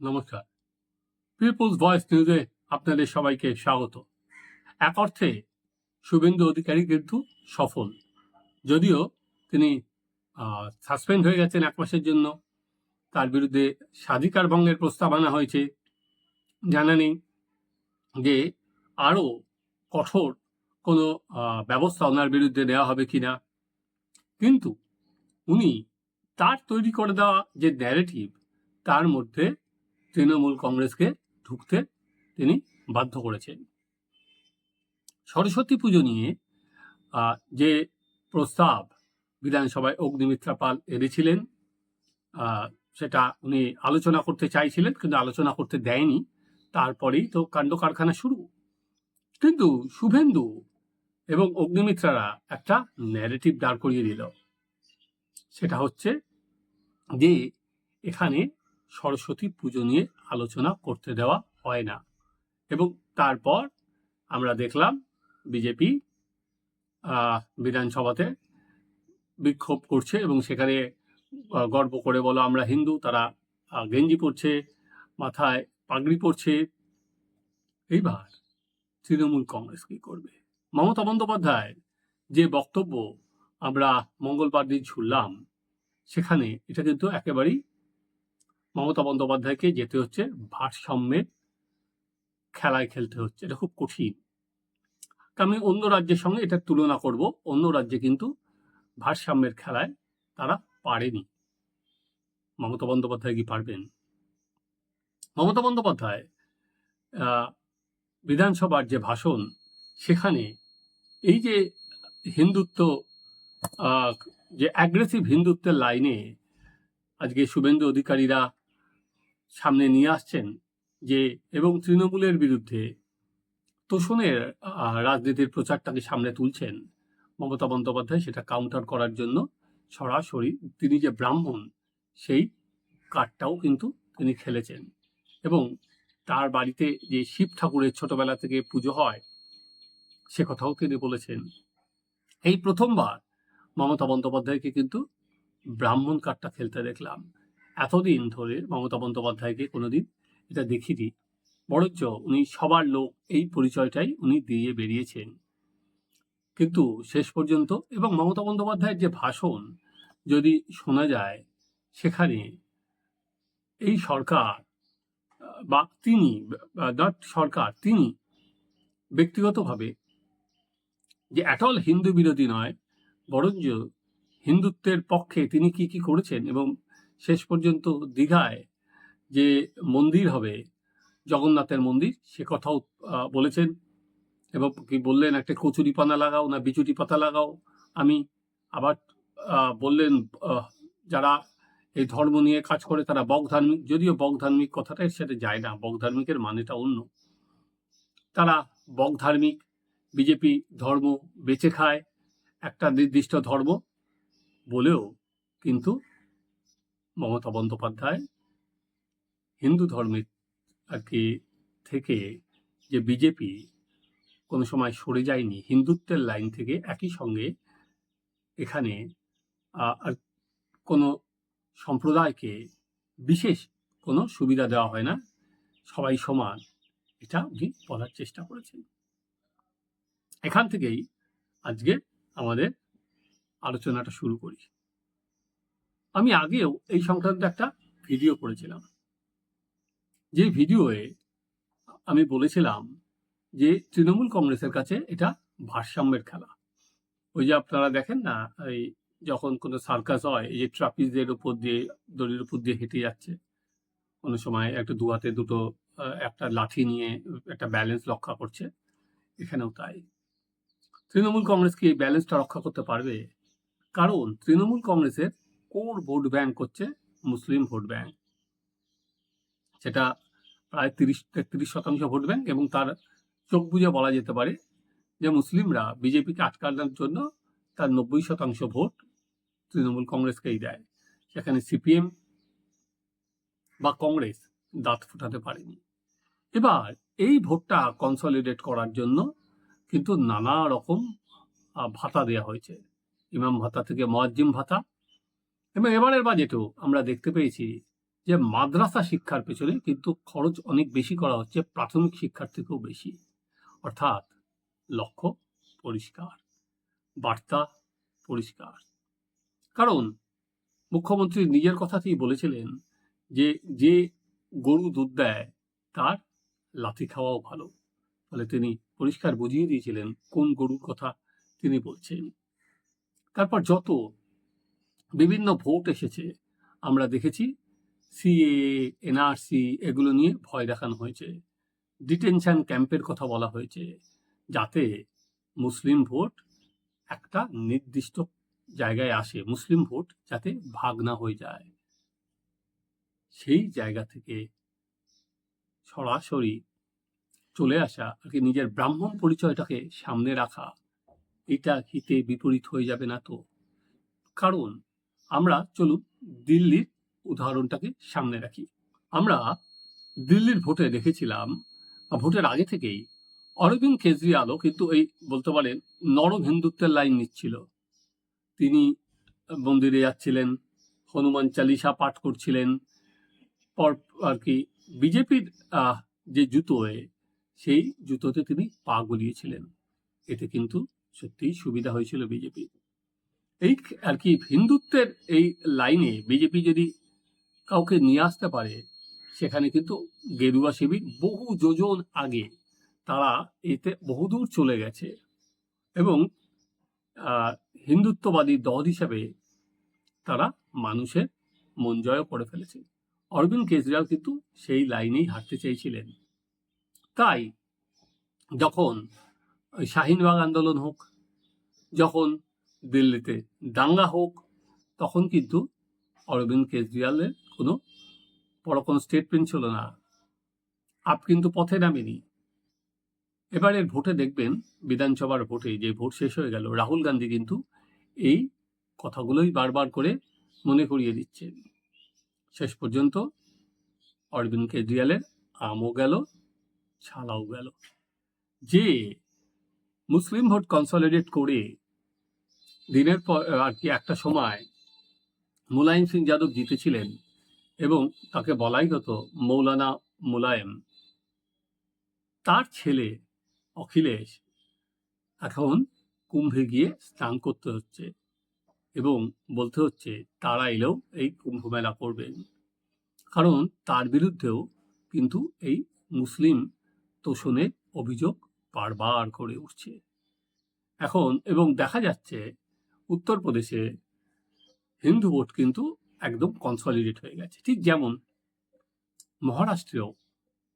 নমস্কার। People's voice নিউজে আপনাদের সবাইকে স্বাগত। এক অর্থে, শুভেন্দু অধিকারী কিন্তু সফল। যদিও তিনি সাসপেন্ড হয়ে গেছেন এক মাসের জন্য। তার বিরুদ্ধে স্বাধিকার ভঙ্গের প্রস্তাব আনা হয়েছে। জানা নেই যে আরও কঠোর কোনো ব্যবস্থা ওনার বিরুদ্ধে নেওয়া হবে কি না কিন্তু উনি তার তৈরি করে দেওয়া যে ন্যারেটিভ তার মধ্যে তৃণমূল কংগ্রেসকে ঢুকতে তিনি বাধ্য করেছেন। সরস্বতী পুজো নিয়ে যে প্রস্তাব বিধানসভায় অগ্নিমিত্রা পাল এনেছিলেন সেটা উনি আলোচনা করতে চাইছিলেন কিন্তু আলোচনা করতে দেয়নি। তারপরেই তো কাণ্ড কারখানা শুরু। কিন্তু শুভেন্দু এবং অগ্নিমিত্রারা একটা ন্যারেটিভ দাঁড় করিয়ে দিল। সেটা হচ্ছে যে, এখানে সরস্বতী পুজো নিয়ে আলোচনা করতে দেওয়া হয় না। এবং তারপর আমরা দেখলাম বিজেপি বিধানসভাতে বিক্ষোভ করছে এবং সেখানে গর্ব করে বলো আমরা হিন্দু, তারা গেঞ্জি পরছে, মাথায় পাগড়ি পরছে। এইবার তৃণমূল কংগ্রেস কি করবে? মমতা বন্দ্যোপাধ্যায় যে বক্তব্য আমরা মঙ্গলবার দিন শুনলাম, সেখানে এটা কিন্তু একেবারেই মমতা বন্দ্যোপাধ্যায়কে যেতে হচ্ছে ভারসাম্যের খেলায় খেলতে হচ্ছে, এটা খুব কঠিন। তা আমি অন্য রাজ্যের সঙ্গে এটা তুলনা করব, অন্য রাজ্যে কিন্তু ভারসাম্যের খেলায় তারা পারেনি। মমতা বন্দ্যোপাধ্যায় কি পারবেন? মমতা বন্দ্যোপাধ্যায় বিধানসভার যে ভাষণ, সেখানে এই যে হিন্দুত্ব যে অ্যাগ্রেসিভ হিন্দুত্বের লাইনে আজকে শুভেন্দু অধিকারীরা সামনে নিয়ে আসছেন যে, এবং তৃণমূলের বিরুদ্ধে তোষণের রাজনীতির প্রচারটাকে সামনে তুলছেন মমতা বন্দ্যোপাধ্যায়, সেটা কাউন্টার করার জন্য সরাসরি তিনি যে ব্রাহ্মণ, সেই কার্ডটাও কিন্তু তিনি খেলেছেন। এবং তার বাড়িতে যে শিব ঠাকুরের ছোটবেলা থেকে পুজো হয়, সে কথাও তিনি বলেছেন। এই প্রথমবার মমতা বন্দ্যোপাধ্যায়কে কিন্তু ব্রাহ্মণ কার্ডটা খেলতে দেখলাম। এতদিন ধরে মমতা বন্দ্যোপাধ্যায়কে কোনোদিন এটা দেখিনি। বরঞ্চ উনি সবার লোক, এই পরিচয়টাই উনি দিয়ে বেরিয়েছেন। কিন্তু শেষ পর্যন্ত এবং মমতা বন্দ্যোপাধ্যায়ের যে ভাষণ যদি শোনা যায়, সেখানে এই সরকার, বা তিনি, নট সরকার, তিনি ব্যক্তিগতভাবে যে অ্যাটল হিন্দু বিরোধী নয়, বরঞ্চ হিন্দুত্বের পক্ষে তিনি কি কি করেছেন এবং শেষ পর্যন্ত দীঘায় যে মন্দির হবে, জগন্নাথের মন্দির, সে কথাও বলেছেন। এবং কি বললেন, একটা কচুরি পানা লাগাও না বিচুরি পাতা লাগাও। আমি আবার বললেন যারা এই ধর্ম নিয়ে কাজ করে তারা বক ধার্মিক। যদিও বক ধার্মিক কথাটা এর সাথে যায় না, বক ধার্মিকের মানেটা অন্য। তারা বক ধার্মিক, বিজেপি ধর্ম বেঁচে খায়, একটা নির্দিষ্ট ধর্ম বলেও কিন্তু মমতা বন্দ্যোপাধ্যায় হিন্দু ধর্মের আর কি থেকে যে বিজেপি কোনো সময় সরে যায়নি, হিন্দুত্বের লাইন থেকে একই সঙ্গে এখানে আর কোনো সম্প্রদায়কে বিশেষ কোনো সুবিধা দেওয়া হয় না, সবাই সমান। এটা উনি বলার চেষ্টা করেছেন। এখান থেকেই আজকে আমাদের আলোচনাটা শুরু করি। আমি আগেও এই সংক্রান্ত একটা ভিডিও করেছিলাম। যে ভিডিওয়ে আমি বলেছিলাম যে তৃণমূল কংগ্রেসের কাছে এটা ভারসাম্যের খেলা। ওই যে আপনারা দেখেন না, এই যখন কোনো সার্কাস হয়, এই যে ট্রাপিজের উপর দিয়ে, দড়ির উপর দিয়ে হেঁটে যাচ্ছে, কোনো সময় একটা দু হাতে দুটো একটা লাঠি নিয়ে একটা ব্যালেন্স রক্ষা করছে, এখানেও তাই। তৃণমূল কংগ্রেস কি এই ব্যালেন্সটা রক্ষা করতে পারবে? কারণ তৃণমূল কংগ্রেসের কোর ভোট ব্যাংক হচ্ছে মুসলিম ভোট ব্যাংক। সেটা প্রায় তিরিশ, তেত্রিশ শতাংশ ভোট ব্যাংক এবং তার চোখ বুঝে বলা যেতে পারে যে মুসলিমরা বিজেপিকে আটকানোর জন্য তার নব্বই শতাংশ ভোট তৃণমূল কংগ্রেসকেই দেয়। সেখানে সিপিএম বা কংগ্রেস দাঁত ফোটাতে পারেনি। এবার এই ভোটটা কনসলিডেট করার জন্য কিন্তু নানা রকম ভাতা দেওয়া হয়েছে। ইমাম ভাতা থেকে মোয়াজ্জিম ভাতা এবং এবারের বাজেটেও আমরা দেখতে পেয়েছি যে মাদ্রাসা শিক্ষার পেছনে কিন্তু খরচ অনেক বেশি করা হচ্ছে, প্রাথমিক শিক্ষার থেকেও বেশি। অর্থাৎ লক্ষ্য পরিষ্কার, বার্তা পরিষ্কার। কারণ মুখ্যমন্ত্রী নিজের কথাতেই বলেছিলেন যে যে গরু দুধ দেয় তার লাথি খাওয়াও ভালো। ফলে তিনি পরিষ্কার বুঝিয়ে দিয়েছিলেন কোন গরুর কথা তিনি বলছেন। তারপর যত বিভিন্ন ভোট এসেছে। আমরা দেখেছি সিএ এনআরসি এগুলো নিয়ে ভয় দেখানো হয়েছে। ডিটেনশন ক্যাম্পের কথা বলা হয়েছে যাতে মুসলিম ভোট একটা নির্দিষ্ট জায়গায় আসে, মুসলিম ভোট যাতে ভাগ না হয়ে যায়। সেই জায়গা থেকে সরাসরি চলে আসা আর কি নিজের ব্রাহ্মণ পরিচয়টাকে সামনে রাখা, এটা হিতে বিপরীত হয়ে যাবে না তো। কারণ আমরা চলুন দিল্লির উদাহরণটাকে সামনে রাখি। আমরা দিল্লির ভোটে দেখেছিলাম, ভোটের আগে থেকেই অরবিন্দ কেজরিওয়ালও কিন্তু এই বলতে পারেন নরম হিন্দুত্বের লাইন নিচ্ছিল। তিনি মন্দিরে যাচ্ছিলেন, হনুমান চালিসা পাঠ করছিলেন, পর আর কি বিজেপির যে জুতোয়, সেই জুতোতে তিনি পা গলিয়েছিলেন। এতে কিন্তু সত্যিই সুবিধা হয়েছিল বিজেপি এই আর কি, হিন্দুত্বের এই লাইনে বিজেপি যদি কাউকে নিয়ে আসতে পারে, সেখানে কিন্তু গেরুয়া শিবির বহু যোজন আগে তারা এতে বহুদূর চলে গেছে এবং হিন্দুত্ববাদী দল হিসাবে তারা মানুষের মন জয় করে ফেলেছে। অরবিন্দ কেজরিওয়াল কিন্তু সেই লাইনেই হাঁটতে চেয়েছিলেন। তাই যখন শাহিনবাগ আন্দোলন হোক, যখন দিল্লিতে দাঙ্গা হোক, তখন কিন্তু অরবিন্দ কেজরিওয়ালের কোনো বড় কোনো স্টেটমেন্ট ছিল না। আপ কিন্তু পথে নামেনি। এবারের ভোটে দেখবেন, বিধানসভার ভোটে যে ভোট শেষ হয়ে গেল, রাহুল গান্ধী কিন্তু এই কথাগুলোই বারবার করে মনে করিয়ে দিচ্ছেন শেষ পর্যন্ত অরবিন্দ কেজরিওয়ালের আমও গেল, ছালাও গেল। যে মুসলিম ভোট কনসলিডেট করে দিনের পর আর কি একটা সময় মুলায়ম সিং যাদব জিতেছিলেন এবং তাকে বলাই হতো মৌলানা মুলায়ম। তার ছেলে অখিলেশ এখন কুম্ভে গিয়ে স্নান করতে হচ্ছে এবং বলতে হচ্ছে তারা এলেও এই কুম্ভ মেলা করবেন। কারণ তার বিরুদ্ধেও কিন্তু এই মুসলিম তোষণের অভিযোগ বারবার করে উঠছে। এখন, এবং দেখা যাচ্ছে উত্তরপ্রদেশে হিন্দু ভোট কিন্তু একদম কনসলিডেট হয়ে গেছে। ঠিক যেমন মহারাষ্ট্রেও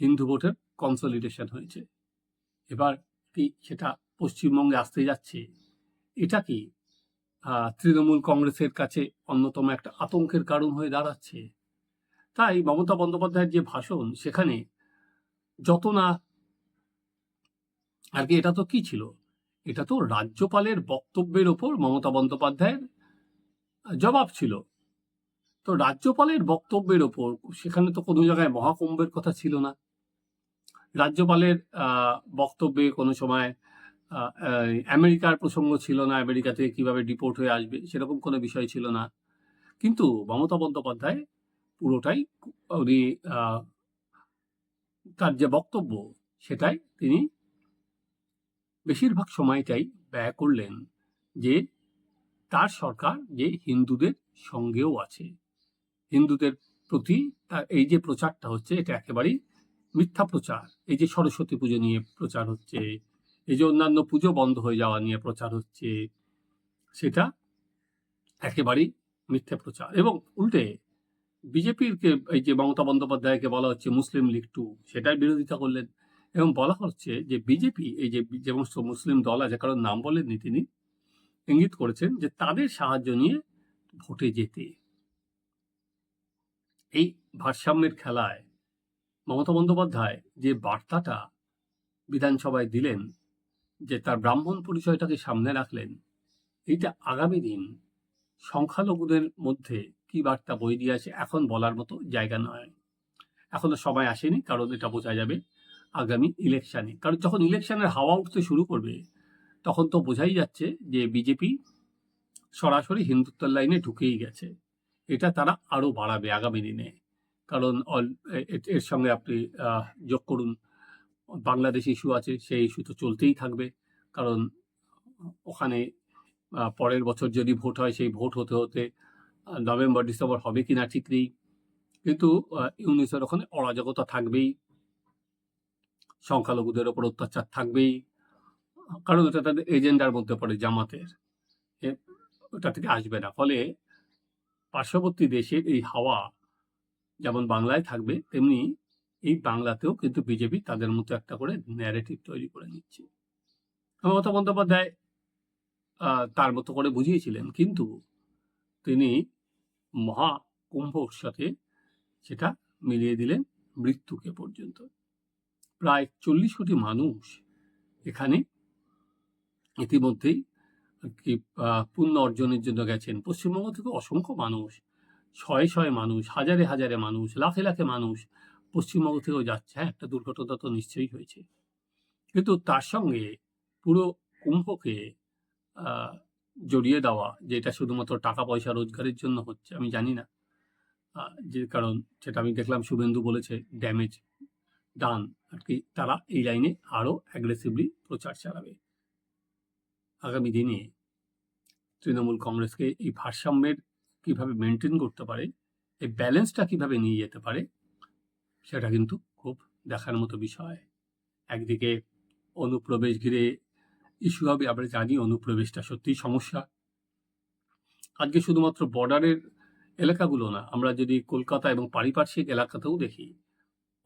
হিন্দু ভোটের কনসলিডেশন হয়েছে। এবার কি সেটা পশ্চিমবঙ্গে আসতে যাচ্ছে? এটা কি তৃণমূল কংগ্রেসের কাছে অন্যতম একটা আতঙ্কের কারণ হয়ে দাঁড়াচ্ছে? তাই মমতা বন্দ্যোপাধ্যায়ের যে ভাষণ, সেখানে যত না, আর কি এটা তো কি ছিল? এটা তো রাজ্যপালের বক্তব্যের ওপর মমতা বন্দ্যোপাধ্যায়ের জবাব ছিল। তো রাজ্যপালের বক্তব্যের ওপর, সেখানে তো কোনো জায়গায় মহাকুম্ভের কথা ছিল না। রাজ্যপালের বক্তব্যে কোনো সময় আমেরিকার প্রসঙ্গ ছিল না, আমেরিকা থেকে কীভাবে ডিপোর্ট হয়ে আসবে, সেরকম কোনো বিষয় ছিল না। কিন্তু মমতা বন্দ্যোপাধ্যায় পুরোটাই উনি তার যে বক্তব্য, সেটাই তিনি বেশিরভাগ সময়টাই ব্যয় করলেন যে তার সরকার, যে হিন্দুদের সঙ্গেও আছে। হিন্দুদের প্রতি তার এই যে প্রচারটা হচ্ছে, এটা একেবারেই মিথ্যা প্রচার। এই যে সরস্বতী পুজো নিয়ে প্রচার হচ্ছে, এই যে অন্যান্য পুজো বন্ধ হয়ে যাওয়া নিয়ে প্রচার হচ্ছে, সেটা একেবারেই মিথ্যে প্রচার। এবং উল্টে বিজেপির এই যে মমতা বন্দ্যোপাধ্যায়কে বলা হচ্ছে মুসলিম লীগ টু সেটার বিরোধিতা করলেন। এবং বলা হচ্ছে যে বিজেপি, এই যে সমস্ত মুসলিম দল আছে কারণ নাম বলেননি তিনি ইঙ্গিত করেছেন যে তাদের সাহায্য নিয়ে ভোটে যেতে। এই ভারসাম্যের খেলায় মমতা বন্দ্যোপাধ্যায় যে বার্তাটা বিধানসভায় দিলেন, যে তার ব্রাহ্মণ পরিচয়টাকে সামনে রাখলেন, এইটা আগামী দিন সংখ্যালঘুদের মধ্যে কি বার্তা বই দিয়ে আছে এখন বলার মতো জায়গা নয়। এখনও সময় আসেনি, কারণ এটা বোঝা যাবে আগামী ইলেকশানে কারণ যখন ইলেকশনের হাওয়া উঠতে শুরু করবে, তখন তো বোঝাই যাচ্ছে যে বিজেপি সরাসরি হিন্দুত্বের লাইনে ঢুকেই গেছে। এটা তারা আরও বাড়াবে আগামী দিনে। কারণ অল- এর সঙ্গে আপনি যোগ করুন, বাংলাদেশ ইস্যু আছে, সেই ইস্যু তো চলতেই থাকবে। কারণ ওখানে পরের বছর যদি ভোট হয়, সেই ভোট হতে হতে নভেম্বর, ডিসেম্বর হবে কিনা ঠিক নেই। কিন্তু ইউনিসের ওখানে অরাজকতা থাকবেই। সংখ্যালঘুদের ওপর অত্যাচার থাকবেই। কারণ এটা তাদের এজেন্ডার মধ্যে পড়ে জামাতের। ওটা থেকে আসবে না। ফলে পার্শ্ববর্তী দেশের এই হাওয়া যেমন বাংলায় থাকবে, তেমনি এই বাংলাতেও কিন্তু বিজেপি তাদের মতো একটা করে ন্যারেটিভ তৈরি করে নিচ্ছে। মমতা বন্দ্যোপাধ্যায় তার মতো করে বুঝিয়েছিলেন, কিন্তু তিনি মহা কুম্ভর সাথে সেটা মিলিয়ে দিলেন মৃত্যুকে পর্যন্ত। প্রায় চল্লিশ কোটি মানুষ এখানে ইতিমধ্যেই কি পুণ্য অর্জনের জন্য গেছেন। পশ্চিমবঙ্গ থেকে অসংখ্য মানুষ, শয়ে শয়ে মানুষ, হাজারে হাজারে মানুষ, লাখে লাখে মানুষ পশ্চিমবঙ্গ থেকেও যাচ্ছে। হ্যাঁ একটা দুর্ঘটনা তো নিশ্চয়ই হয়েছে। কিন্তু তার সঙ্গে পুরো কুম্ভকে জড়িয়ে দেওয়া, যেটা শুধুমাত্র টাকা পয়সা রোজগারের জন্য হচ্ছে, আমি জানি না। যে কারণ, সেটা আমি দেখলাম, শুভেন্দু বলেছে ড্যামেজ ডান আর কি তারা এই লাইনে আরও অ্যাগ্রেসিভলি প্রচার চালাবে। আগামী দিনে তৃণমূল কংগ্রেসকে এই ভারসাম্যের কীভাবে মেনটেন করতে পারে, এই ব্যালেন্সটা কীভাবে নিয়ে যেতে পারে, সেটা কিন্তু খুব দেখার মতো বিষয়। একদিকে অনুপ্রবেশ ঘিরে ইস্যু হবে, আমরা জানি অনুপ্রবেশটা সত্যিই সমস্যা। আজকে শুধুমাত্র বর্ডারের এলাকাগুলো না, আমরা যদি কলকাতা এবং পারিপার্শ্বিক এলাকাতেও দেখি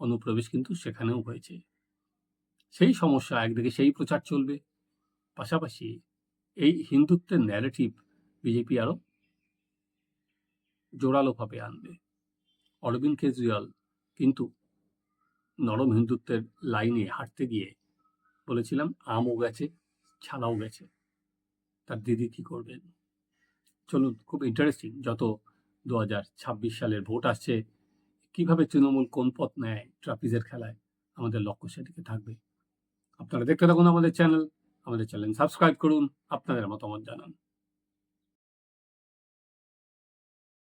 অনুপ্রবেশ কিন্তু সেখানেও হয়েছে। সেই সমস্যা একদিকে সেই প্রচার চলবে, পাশাপাশি এই হিন্দুত্বের ন্যারেটিভ বিজেপি আরও জোরালোভাবে আনবে। অরবিন্দ কেজরিওয়াল কিন্তু নরম হিন্দুত্বের লাইনে হাঁটতে গিয়ে বলেছিলাম, আমও গেছে ছালাও গেছে। তার দিদি কি করবেন? চলুন, খুব ইন্টারেস্টিং যত দু হাজার ছাব্বিশ সালের ভোট আসছে কীভাবে তৃণমূল কোন পথ নেয় ট্রাফিজের খেলায়? আমাদের লক্ষ্য সেদিকে থাকবে। আপনারা দেখতে থাকুন আমাদের চ্যানেল। আমাদের চ্যানেল সাবস্ক্রাইব করুন। আপনাদের মতামত জানান।